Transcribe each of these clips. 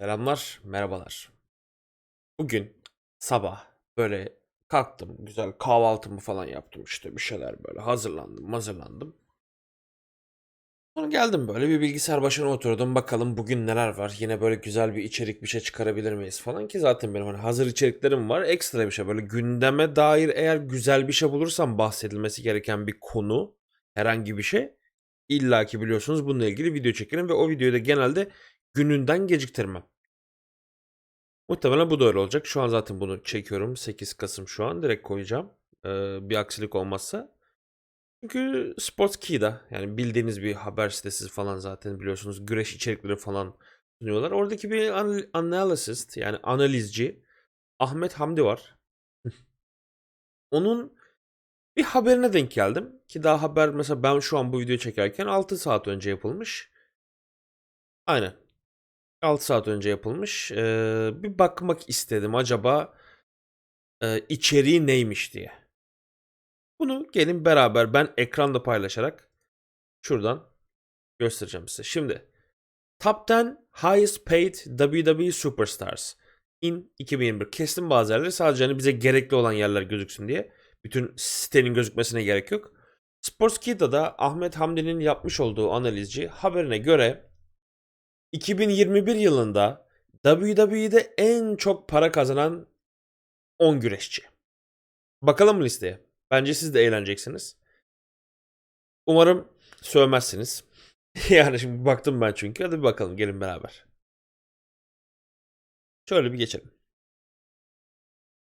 Selamlar, merhabalar. Bugün sabah böyle kalktım, güzel kahvaltımı falan yaptım işte bir şeyler böyle hazırlandım, hazırlandım. Sonra geldim böyle bir bilgisayar başına oturdum bakalım bugün neler var. Yine böyle güzel bir içerik bir şey çıkarabilir miyiz falan ki zaten benim hani hazır içeriklerim var. Ekstra bir şey böyle gündeme dair eğer güzel bir şey bulursam bahsedilmesi gereken bir konu, herhangi bir şey illaki biliyorsunuz bununla ilgili video çekerim ve o videoyu da genelde gününden geciktirmem. Muhtemelen bu da öyle olacak. Şu an zaten bunu çekiyorum. 8 Kasım şu an. Direkt koyacağım. Ee, bir aksilik olmazsa. Çünkü Sportski'da yani bildiğiniz bir haber sitesi falan zaten biliyorsunuz. Güreş içerikleri falan sunuyorlar. Oradaki bir analyst yani analizci Ahmet Hamdi var. Onun bir haberine denk geldim. Ki daha haber mesela ben şu an bu videoyu çekerken 6 saat önce yapılmış. Aynen. 6 saat önce yapılmış. Ee, bir bakmak istedim acaba e, içeriği neymiş diye. Bunu gelin beraber ben ekranda paylaşarak şuradan göstereceğim size. Şimdi Top 10 Highest Paid WWE Superstars in 2021. Kestim bazı yerleri sadece hani bize gerekli olan yerler gözüksün diye. Bütün sitenin gözükmesine gerek yok. Sportskida'da Ahmet Hamdi'nin yapmış olduğu analizci haberine göre 2021 yılında WWE'de en çok para kazanan 10 güreşçi. Bakalım listeye? Bence siz de eğleneceksiniz. Umarım sövmezsiniz. yani şimdi baktım ben çünkü. Hadi bir bakalım gelin beraber. Şöyle bir geçelim.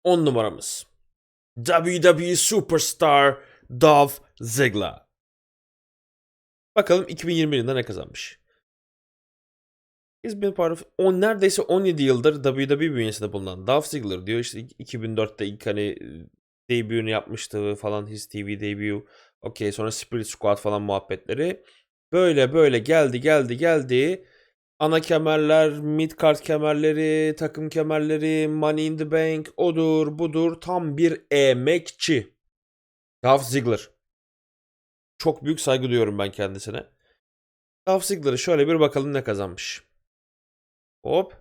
10 numaramız. WWE Superstar Dolph Ziggler. Bakalım 2021 yılında ne kazanmış. He's been part of on, neredeyse 17 yıldır WWE bünyesinde bulunan Dolph Ziggler diyor işte 2004'te ilk hani e, debut'unu yapmıştı falan his TV debut. Okey sonra Spirit Squad falan muhabbetleri. Böyle böyle geldi geldi geldi. Ana kemerler, mid card kemerleri, takım kemerleri, Money in the Bank, odur budur tam bir emekçi. Dolph Ziggler. Çok büyük saygı duyuyorum ben kendisine. Dolph Ziggler'ı şöyle bir bakalım ne kazanmış. Hop.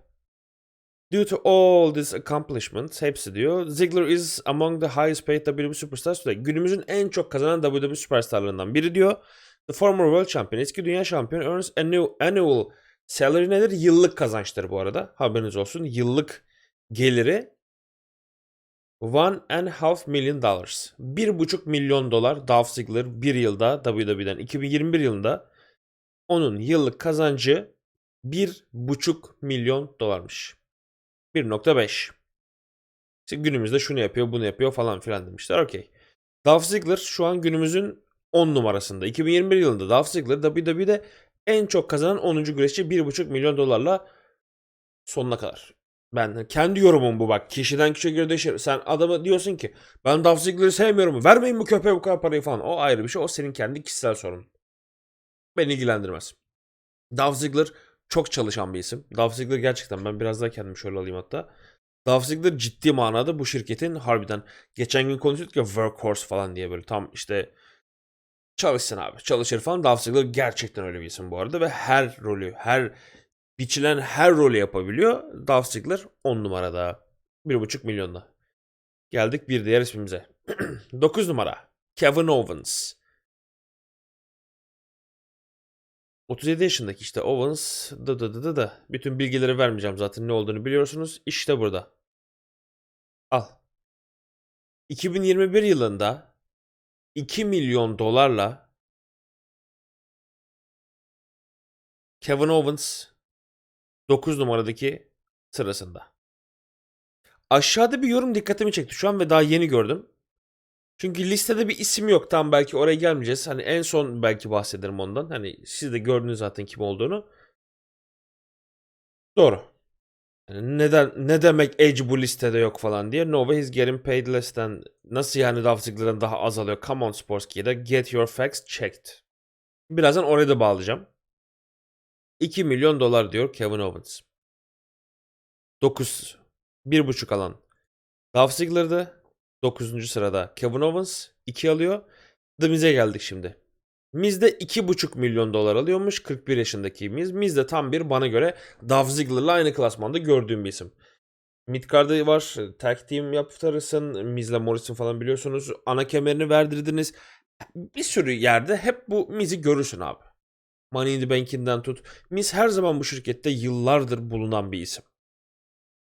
Due to all these accomplishments hepsi diyor. Ziggler is among the highest paid WWE superstars today. Günümüzün en çok kazanan WWE süperstarlarından biri diyor. The former world champion, eski dünya şampiyonu earns annual, annual salary nedir? Yıllık kazançtır bu arada. Haberiniz olsun. Yıllık geliri one and half million dollars. Bir buçuk milyon dolar Dolph Ziggler bir yılda WWE'den 2021 yılında onun yıllık kazancı 1,5 milyon dolarmış. 1.5. İşte günümüzde şunu yapıyor, bunu yapıyor falan filan demişler. Okey. Dolph Ziggler şu an günümüzün 10 numarasında. 2021 yılında Dolph Ziggler WWE'de en çok kazanan 10. güreşçi 1,5 milyon dolarla sonuna kadar. Ben kendi yorumum bu bak. Kişiden kişiye göre değişir. Sen adama diyorsun ki ben Dolph Ziggler'ı sevmiyorum. Vermeyin bu köpeğe bu kadar parayı falan. O ayrı bir şey. O senin kendi kişisel sorun. Beni ilgilendirmez. Dolph Ziggler çok çalışan bir isim. Dolph Ziggler gerçekten ben biraz daha kendimi şöyle alayım hatta. Dolph Ziggler ciddi manada bu şirketin harbiden geçen gün konuşuyorduk ya workhorse falan diye böyle tam işte çalışsın abi çalışır falan. Dolph Ziggler gerçekten öyle bir isim bu arada ve her rolü her biçilen her rolü yapabiliyor. Dolph Ziggler 10 numarada 1,5 milyonda. Geldik bir diğer ismimize. 9 numara Kevin Owens. 37 yaşındaki işte Owens da da da da da. Bütün bilgileri vermeyeceğim zaten ne olduğunu biliyorsunuz. İşte burada. Al. 2021 yılında 2 milyon dolarla Kevin Owens 9 numaradaki sırasında. Aşağıda bir yorum dikkatimi çekti şu an ve daha yeni gördüm. Çünkü listede bir isim yok. Tam belki oraya gelmeyeceğiz. Hani en son belki bahsederim ondan. Hani siz de gördünüz zaten kim olduğunu. Doğru. Yani neden ne demek Edge bu listede yok falan diye. No way he's getting paid less than nasıl yani Dolph Ziggler'dan daha az alıyor? Come on Sportskeeda get your facts checked. Birazdan oraya da bağlayacağım. 2 milyon dolar diyor Kevin Owens. 9 1.5 alan Dolph Ziggler'dı. 9. sırada Kevin Owens 2 alıyor. The Miz'e geldik şimdi. Miz de 2,5 milyon dolar alıyormuş 41 yaşındaki Miz. Miz de tam bir bana göre Dolph Ziggler'la aynı klasmanda gördüğüm bir isim. Midcard'ı var. Tag team yaptırırsın. Miz'le Morrison falan biliyorsunuz. Ana kemerini verdirdiniz. Bir sürü yerde hep bu Miz'i görürsün abi. Money in the Bank'inden tut. Miz her zaman bu şirkette yıllardır bulunan bir isim.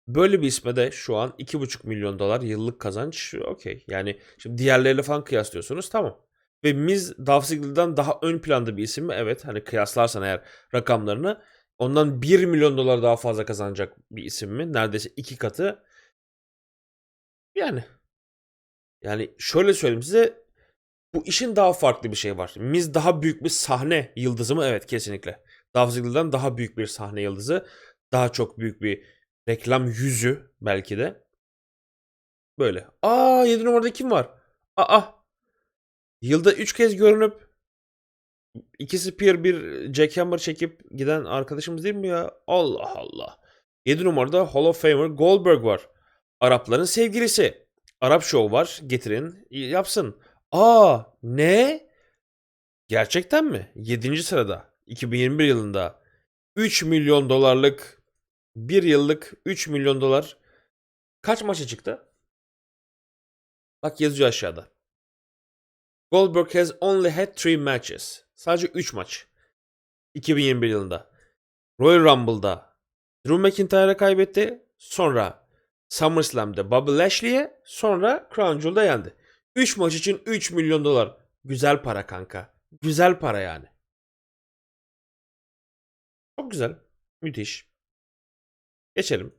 Böyle bir isme de şu an 2,5 milyon dolar yıllık kazanç okey. Yani şimdi diğerleriyle falan kıyaslıyorsunuz tamam. Ve Miz Dolph Ziggler'dan daha ön planda bir isim mi? Evet. Hani kıyaslarsan eğer rakamlarını ondan 1 milyon dolar daha fazla kazanacak bir isim mi? Neredeyse iki katı. Yani. Yani şöyle söyleyeyim size bu işin daha farklı bir şey var. Miz daha büyük bir sahne yıldızı mı? Evet kesinlikle. Dolph Ziggler'dan daha büyük bir sahne yıldızı. Daha çok büyük bir reklam yüzü belki de. Böyle. Aa 7 numarada kim var? Aa. Yılda 3 kez görünüp iki spear bir jackhammer çekip giden arkadaşımız değil mi ya? Allah Allah. 7 numarada Hall of Famer Goldberg var. Arapların sevgilisi. Arap Show var. Getirin yapsın. Aa ne? Gerçekten mi? 7. sırada 2021 yılında 3 milyon dolarlık bir yıllık 3 milyon dolar kaç maça çıktı? Bak yazıyor aşağıda. Goldberg has only had 3 matches. Sadece 3 maç. 2021 yılında. Royal Rumble'da Drew McIntyre'a kaybetti. Sonra SummerSlam'da Bobby Lashley'e sonra Crown Jewel'da yendi. 3 maç için 3 milyon dolar. Güzel para kanka. Güzel para yani. Çok güzel. Müthiş. Geçelim.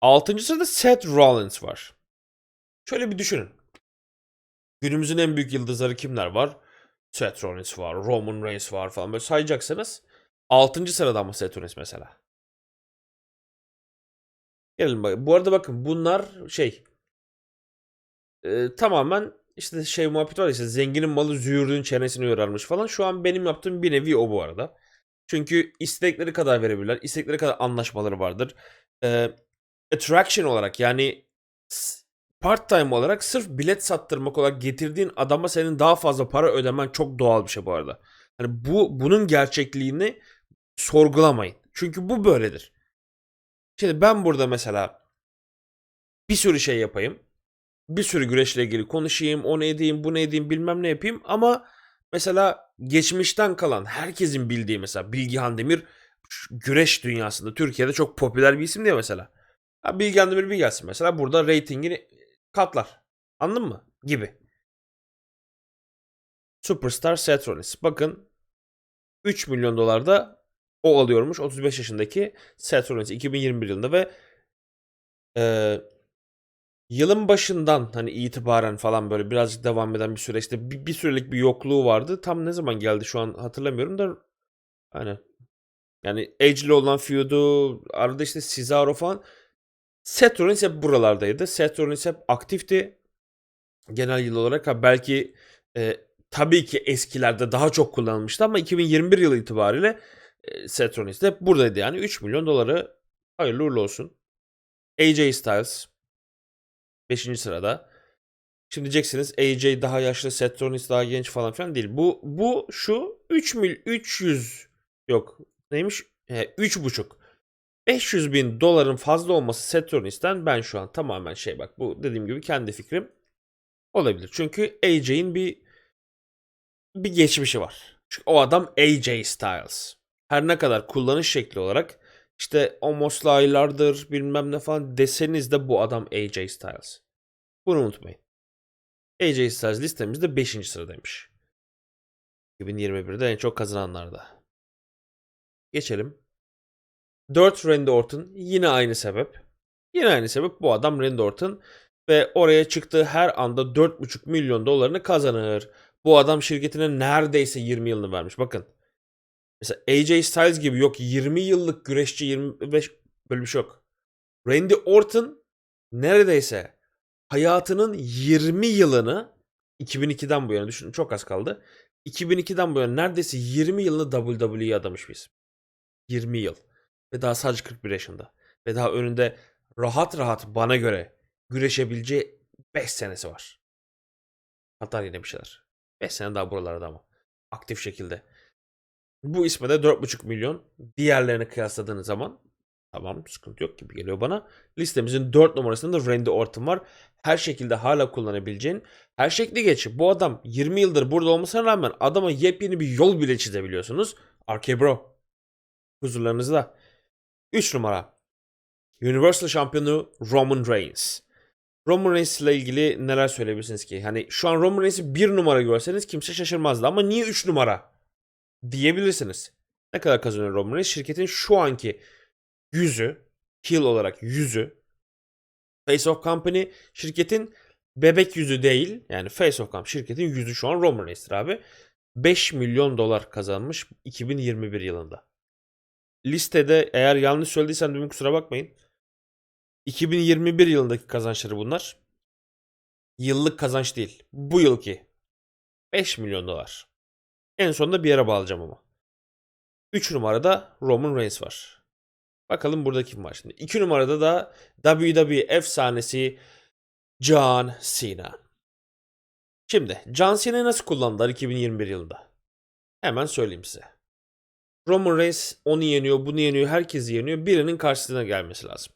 6. sırada Seth Rollins var. Şöyle bir düşünün. Günümüzün en büyük yıldızları kimler var? Seth Rollins var, Roman Reigns var falan böyle sayacaksanız 6. sırada ama Seth Rollins mesela. Gelin bakın. Bu arada bakın bunlar şey e, tamamen işte şey muhabbet var işte zenginin malı züğürdün çenesini yorarmış falan. Şu an benim yaptığım bir nevi o bu arada. Çünkü istekleri kadar verebilirler. istekleri kadar anlaşmaları vardır. E, attraction olarak yani part time olarak sırf bilet sattırmak olarak getirdiğin adama senin daha fazla para ödemen çok doğal bir şey bu arada. Hani bu bunun gerçekliğini sorgulamayın. Çünkü bu böyledir. Şimdi ben burada mesela bir sürü şey yapayım. Bir sürü güreşle ilgili konuşayım, onu edeyim, bunu edeyim, bilmem ne yapayım ama mesela geçmişten kalan herkesin bildiği mesela Bilgihan Demir güreş dünyasında Türkiye'de çok popüler bir isim diye mesela. Ha, Bilgehan Demir bir gelsin mesela burada reytingini katlar. Anladın mı? Gibi. Superstar Rollins. Bakın 3 milyon dolarda o alıyormuş 35 yaşındaki Rollins 2021 yılında ve e, yılın başından hani itibaren falan böyle birazcık devam eden bir süreçte bir, bir sürelik bir yokluğu vardı. Tam ne zaman geldi şu an hatırlamıyorum da hani yani Edge'li olan feud'u arada işte Cesaro falan Rollins hep buralardaydı. Rollins hep aktifti. Genel yıl olarak ha belki e, tabii ki eskilerde daha çok kullanılmıştı ama 2021 yılı itibariyle e, de hep buradaydı yani 3 milyon doları hayırlı uğurlu olsun. AJ Styles 5. sırada. Şimdi diyeceksiniz AJ daha yaşlı, Seth Rollins daha genç falan filan değil. Bu bu şu 3 mil 300 yok neymiş? E, 3,5 500 bin doların fazla olması Saturnus'ten ben şu an tamamen şey bak bu dediğim gibi kendi fikrim olabilir. Çünkü AJ'in bir bir geçmişi var. Çünkü o adam AJ Styles. Her ne kadar kullanış şekli olarak işte Omos'la aylardır bilmem ne falan deseniz de bu adam AJ Styles. Bunu unutmayın. AJ Styles listemizde 5. sıradaymış. 2021'de en çok kazananlarda. Geçelim. 4 Randy Orton yine aynı sebep. Yine aynı sebep bu adam Randy Orton ve oraya çıktığı her anda 4,5 milyon dolarını kazanır. Bu adam şirketine neredeyse 20 yılını vermiş. Bakın. Mesela AJ Styles gibi yok 20 yıllık güreşçi 25 böyle bir şey yok. Randy Orton neredeyse hayatının 20 yılını 2002'den bu yana düşünün çok az kaldı. 2002'den bu yana neredeyse 20 yılını WWE'ye adamış biz. 20 yıl. Ve daha sadece 41 yaşında. Ve daha önünde rahat rahat bana göre güreşebileceği 5 senesi var. Hatta yine bir şeyler. 5 sene daha buralarda ama. Aktif şekilde. Bu isme de 4,5 milyon. Diğerlerine kıyasladığınız zaman tamam sıkıntı yok gibi geliyor bana. Listemizin 4 numarasında da Randy Orton var. Her şekilde hala kullanabileceğin. Her şekli geç. Bu adam 20 yıldır burada olmasına rağmen adama yepyeni bir yol bile çizebiliyorsunuz. RK Bro. Huzurlarınızda. 3 numara. Universal şampiyonu Roman Reigns. Roman Reigns ile ilgili neler söyleyebilirsiniz ki? Hani şu an Roman Reigns'i 1 numara görseniz kimse şaşırmazdı ama niye 3 numara? Diyebilirsiniz. Ne kadar kazanıyor Roman Reigns? Şirketin şu anki yüzü, heel olarak yüzü. Face of Company şirketin bebek yüzü değil. Yani Face of Company şirketin yüzü şu an Roman Reigns'tir abi. 5 milyon dolar kazanmış 2021 yılında. Listede eğer yanlış söylediysem demin kusura bakmayın. 2021 yılındaki kazançları bunlar. Yıllık kazanç değil. Bu yılki. 5 milyon dolar. En sonunda bir yere bağlayacağım ama. 3 numarada Roman Reigns var. Bakalım burada kim var şimdi. 2 numarada da WWE efsanesi John Cena. Şimdi John Cena'yı nasıl kullandılar 2021 yılında? Hemen söyleyeyim size. Roman Reigns onu yeniyor, bunu yeniyor, herkesi yeniyor. Birinin karşısına gelmesi lazım.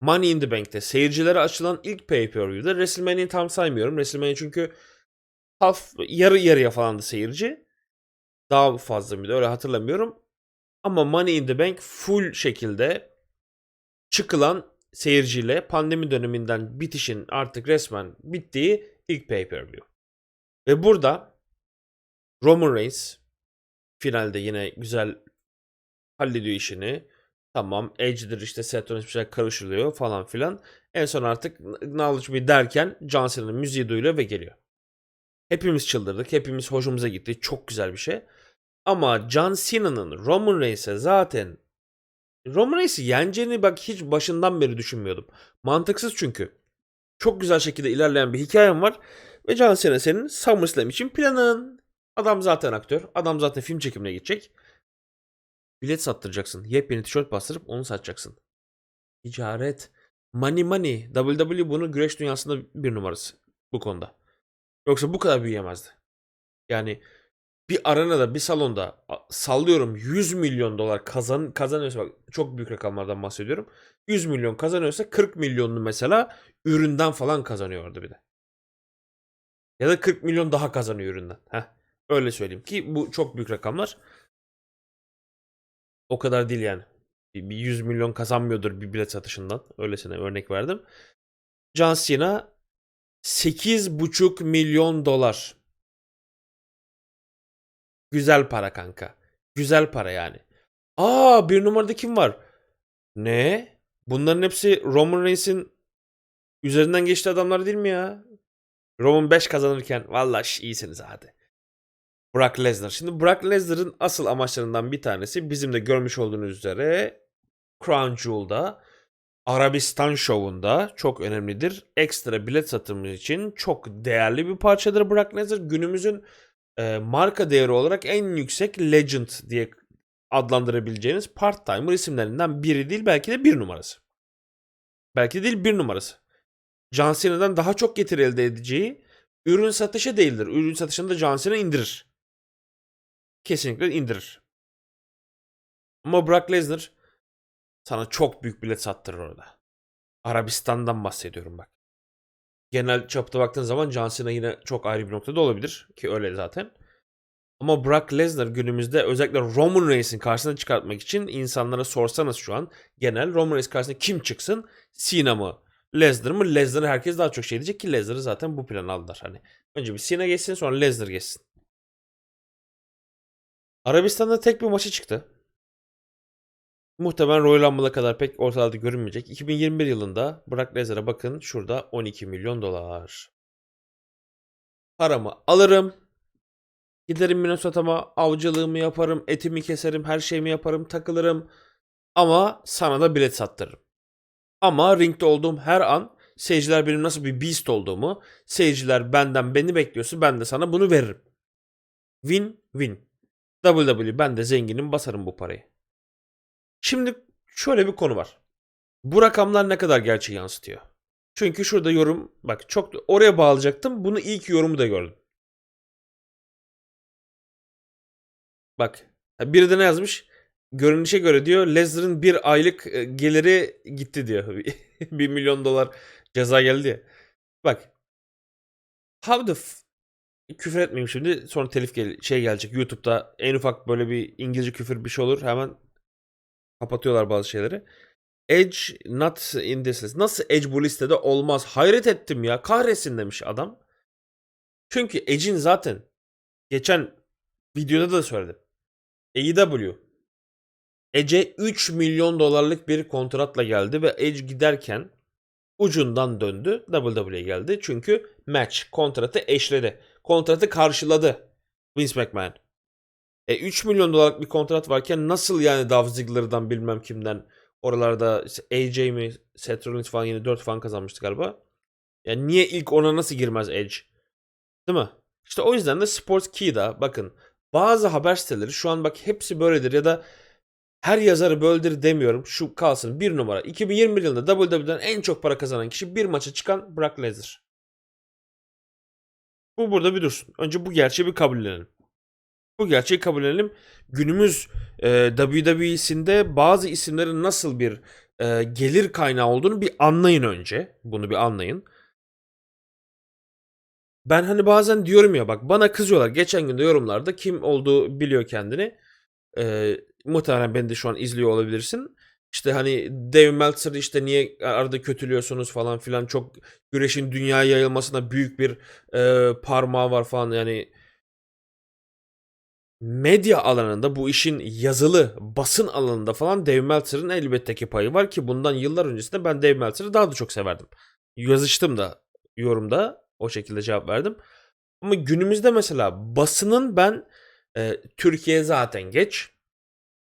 Money in the Bank'te seyircilere açılan ilk pay-per-view'da WrestleMania'yı tam saymıyorum. WrestleMania çünkü half yarı yarıya falandı seyirci. Daha fazla mıydı öyle hatırlamıyorum. Ama Money in the Bank full şekilde çıkılan seyirciyle pandemi döneminden bitişin artık resmen bittiği ilk pay-per-view. Ve burada Roman Reigns finalde yine güzel hallediyor işini. Tamam Edge'dir işte Seth Rollins bir şeyler karışılıyor falan filan. En son artık Knowledge Me derken John Cena'nın müziği duyuluyor ve geliyor. Hepimiz çıldırdık. Hepimiz hoşumuza gitti. Çok güzel bir şey. Ama John Cena'nın Roman Reigns'e zaten Roman Reigns'i yeneceğini bak hiç başından beri düşünmüyordum. Mantıksız çünkü. Çok güzel şekilde ilerleyen bir hikayem var. Ve John Cena senin SummerSlam için planın. Adam zaten aktör. Adam zaten film çekimine gidecek. Bilet sattıracaksın. Yepyeni tişört bastırıp onu satacaksın. Ticaret. Money money. WWE bunu güreş dünyasında bir numarası. Bu konuda. Yoksa bu kadar büyüyemezdi. Yani bir arenada, bir salonda sallıyorum 100 milyon dolar kazan kazanıyorsa bak çok büyük rakamlardan bahsediyorum. 100 milyon kazanıyorsa 40 milyonunu mesela üründen falan kazanıyordu bir de. Ya da 40 milyon daha kazanıyor üründen. Heh. Öyle söyleyeyim ki bu çok büyük rakamlar. O kadar değil yani. Bir 100 milyon kazanmıyordur bir bilet satışından. Öylesine örnek verdim. John Cena 8,5 milyon dolar. Güzel para kanka. Güzel para yani. Aa bir numarada kim var? Ne? Bunların hepsi Roman Reigns'in üzerinden geçtiği adamlar değil mi ya? Roman 5 kazanırken vallahi şş, iyisiniz hadi. Brock Lesnar. Şimdi Brock Lesnar'ın asıl amaçlarından bir tanesi bizim de görmüş olduğunuz üzere Crown Jewel'da Arabistan şovunda çok önemlidir. Ekstra bilet satımı için çok değerli bir parçadır Brock Lesnar. Günümüzün e, marka değeri olarak en yüksek legend diye adlandırabileceğiniz part-timer isimlerinden biri değil belki de bir numarası. Belki de değil bir numarası. John Cena'dan daha çok getiri elde edeceği ürün satışı değildir. Ürün satışında John Cena indirir. Kesinlikle indirir. Ama Brock Lesnar sana çok büyük bilet sattırır orada. Arabistan'dan bahsediyorum bak. Genel çapta baktığın zaman John Cena yine çok ayrı bir noktada olabilir ki öyle zaten. Ama Brock Lesnar günümüzde özellikle Roman Reigns'in karşısına çıkartmak için insanlara sorsanız şu an genel Roman Reigns karşısına kim çıksın? Cena mı? Lesnar mı? Lesnar'ı herkes daha çok şey diyecek ki Lesnar'ı zaten bu plan aldılar. Hani önce bir Cena geçsin sonra Lesnar geçsin. Arabistan'da tek bir maçı çıktı. Muhtemelen Royal Rumble'a kadar pek ortalarda görünmeyecek. 2021 yılında Brock Lesnar'a bakın şurada 12 milyon dolar. Paramı alırım. Giderim Minnesota'ma avcılığımı yaparım, etimi keserim, her şeyimi yaparım, takılırım. Ama sana da bilet sattırırım. Ama ringde olduğum her an seyirciler benim nasıl bir beast olduğumu, seyirciler benden beni bekliyorsa ben de sana bunu veririm. Win win. WWE ben de zenginim basarım bu parayı. Şimdi şöyle bir konu var. Bu rakamlar ne kadar gerçeği yansıtıyor? Çünkü şurada yorum bak çok oraya bağlayacaktım. Bunu ilk yorumu da gördüm. Bak biri de ne yazmış? Görünüşe göre diyor Lesnar'ın bir aylık e, geliri gitti diyor. 1 milyon dolar ceza geldi diye. Bak. How the f- küfür etmeyeyim şimdi. Sonra telif gel şey gelecek. YouTube'da en ufak böyle bir İngilizce küfür bir şey olur. Hemen kapatıyorlar bazı şeyleri. Edge not in this list. Nasıl Edge bu listede olmaz? Hayret ettim ya. Kahretsin demiş adam. Çünkü Edge'in zaten geçen videoda da söyledim. AEW Edge'e 3 milyon dolarlık bir kontratla geldi ve Edge giderken ucundan döndü. WWE'ye geldi. Çünkü match kontratı eşledi. Kontratı karşıladı Vince McMahon. E 3 milyon dolarlık bir kontrat varken nasıl yani Dolph Ziggler'dan bilmem kimden oralarda AJ mi Seth Rollins falan yine 4 falan kazanmıştı galiba. Yani niye ilk ona nasıl girmez Edge? Değil mi? İşte o yüzden de Sports Key'da bakın bazı haber siteleri şu an bak hepsi böyledir ya da her yazarı böyledir demiyorum. Şu kalsın bir numara. 2021 yılında WWE'den en çok para kazanan kişi bir maça çıkan Brock Lesnar. Bu burada bir dursun. Önce bu gerçeği bir kabullenelim. Bu gerçeği kabullenelim. Günümüz e, WWE'sinde bazı isimlerin nasıl bir e, gelir kaynağı olduğunu bir anlayın önce. Bunu bir anlayın. Ben hani bazen diyorum ya bak bana kızıyorlar. Geçen gün de yorumlarda kim olduğu biliyor kendini. Ee, muhtemelen beni de şu an izliyor olabilirsin. İşte hani Dave Meltzer işte niye arada kötülüyorsunuz falan filan çok güreşin dünyaya yayılmasına büyük bir e, parmağı var falan yani medya alanında bu işin yazılı basın alanında falan Dave Meltzer'ın elbette ki payı var ki bundan yıllar öncesinde ben Dave Meltzer'ı daha da çok severdim. Yazıştım da yorumda o şekilde cevap verdim. Ama günümüzde mesela basının ben e, Türkiye zaten geç.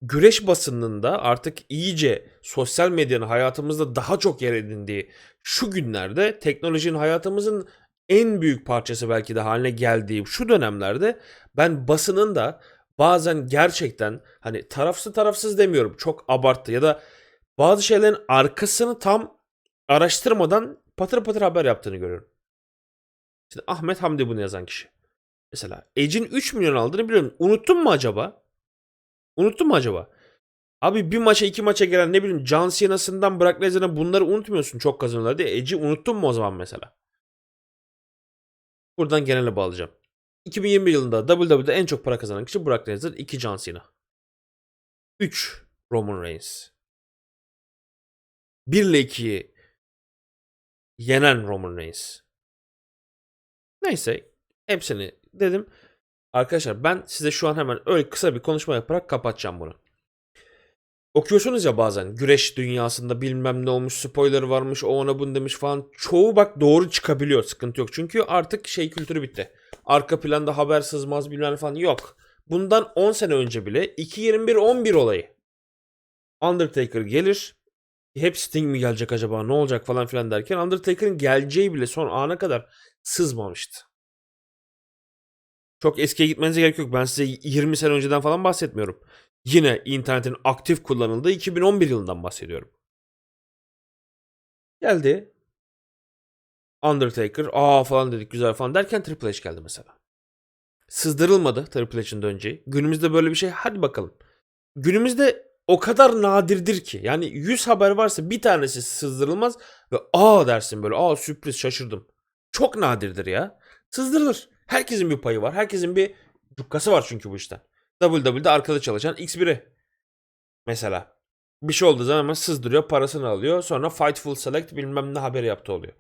Güreş basınının da artık iyice sosyal medyanın hayatımızda daha çok yer edindiği şu günlerde teknolojinin hayatımızın en büyük parçası belki de haline geldiği şu dönemlerde ben basının da bazen gerçekten hani tarafsız tarafsız demiyorum çok abarttı ya da bazı şeylerin arkasını tam araştırmadan patır patır haber yaptığını görüyorum. İşte Ahmet Hamdi bunu yazan kişi. Mesela Edge'in 3 milyon aldığını biliyorum. Unuttun mu acaba? Unuttun mu acaba? Abi bir maça iki maça gelen ne bileyim John Cena'sından Brock Lesnar'a bunları unutmuyorsun çok kazanıyorlar diye. Edge'i unuttun mu o zaman mesela? Buradan genele bağlayacağım. 2021 yılında WWE'de en çok para kazanan kişi Brock Lesnar, 2 John Cena. 3 Roman Reigns. 1 ile 2'yi yenen Roman Reigns. Neyse hepsini dedim. Arkadaşlar ben size şu an hemen öyle kısa bir konuşma yaparak kapatacağım bunu. Okuyorsunuz ya bazen güreş dünyasında bilmem ne olmuş spoiler varmış o ona bunu demiş falan. Çoğu bak doğru çıkabiliyor sıkıntı yok. Çünkü artık şey kültürü bitti. Arka planda haber sızmaz bilmem falan yok. Bundan 10 sene önce bile 2.21-11 olayı. Undertaker gelir. Hep Sting mi gelecek acaba ne olacak falan filan derken Undertaker'ın geleceği bile son ana kadar sızmamıştı. Çok eskiye gitmenize gerek yok. Ben size 20 sene önceden falan bahsetmiyorum. Yine internetin aktif kullanıldığı 2011 yılından bahsediyorum. Geldi. Undertaker, aa falan dedik güzel falan derken Triple H geldi mesela. Sızdırılmadı Triple H'in döneceği. Günümüzde böyle bir şey hadi bakalım. Günümüzde o kadar nadirdir ki. Yani 100 haber varsa bir tanesi sızdırılmaz ve aa dersin böyle aa sürpriz şaşırdım. Çok nadirdir ya. Sızdırılır. Herkesin bir payı var. Herkesin bir cukkası var çünkü bu işten. WWE'de arkada çalışan X1'i. Mesela. Bir şey olduğu zaman hemen sızdırıyor, parasını alıyor. Sonra Fightful Select bilmem ne haberi yaptı oluyor.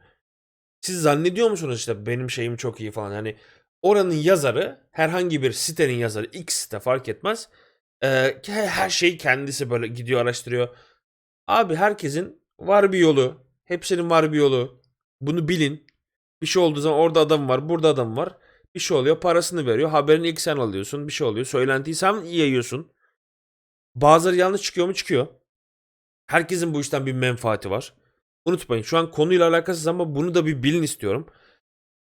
Siz zannediyor musunuz işte benim şeyim çok iyi falan. Yani oranın yazarı herhangi bir sitenin yazarı X site fark etmez. Ee, her şeyi kendisi böyle gidiyor araştırıyor. Abi herkesin var bir yolu. Hepsinin var bir yolu. Bunu bilin. Bir şey olduğu zaman orada adam var, burada adam var. Bir şey oluyor, parasını veriyor. Haberini ilk sen alıyorsun. Bir şey oluyor. Söylentiyi sen yayıyorsun. Bazıları yanlış çıkıyor mu? Çıkıyor. Herkesin bu işten bir menfaati var. Unutmayın şu an konuyla alakasız ama bunu da bir bilin istiyorum.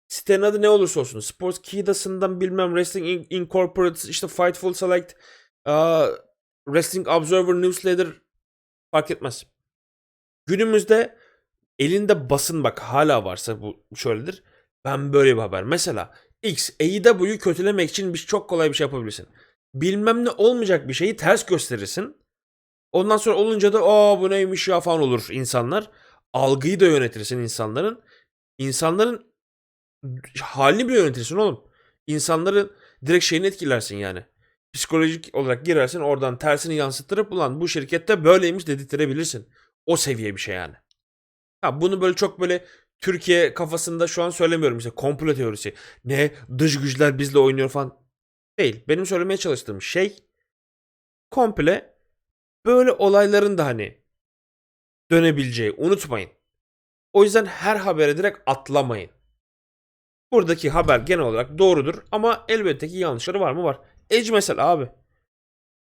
Sitenin adı ne olursa olsun. Sports Kidas'ından bilmem Wrestling Incorporated, işte Fightful Select, uh, Wrestling Observer Newsletter fark etmez. Günümüzde elinde basın bak hala varsa bu şöyledir. Ben böyle bir haber. Mesela X AEW'yu kötülemek için bir çok kolay bir şey yapabilirsin. bilmem ne olmayacak bir şeyi ters gösterirsin. Ondan sonra olunca da aa bu neymiş ya falan olur insanlar. Algıyı da yönetirsin insanların. İnsanların halini bile yönetirsin oğlum. İnsanların direkt şeyini etkilersin yani. Psikolojik olarak girersin oradan tersini yansıttırıp ulan bu şirkette böyleymiş dedirtebilirsin. O seviye bir şey yani. Ha bunu böyle çok böyle Türkiye kafasında şu an söylemiyorum işte komplo teorisi. Ne dış güçler bizle oynuyor falan. Değil. Benim söylemeye çalıştığım şey komple böyle olayların da hani dönebileceği unutmayın. O yüzden her habere direkt atlamayın. Buradaki haber genel olarak doğrudur ama elbette ki yanlışları var mı? Var. Edge mesela abi.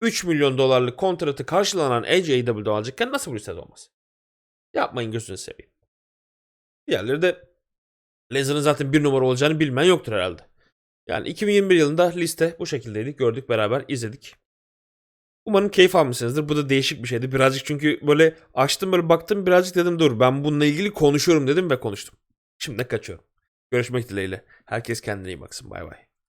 3 milyon dolarlık kontratı karşılanan Edge AEW'de alacakken nasıl bu listede olmaz? Yapmayın gözünü seveyim. Diğerleri de Lesnar'ın zaten bir numara olacağını bilmen yoktur herhalde. Yani 2021 yılında liste bu şekildeydi. Gördük beraber izledik. Umarım keyif almışsınızdır. Bu da değişik bir şeydi. Birazcık çünkü böyle açtım böyle baktım birazcık dedim dur ben bununla ilgili konuşuyorum dedim ve konuştum. Şimdi de kaçıyorum. Görüşmek dileğiyle. Herkes kendine iyi baksın. Bay bay.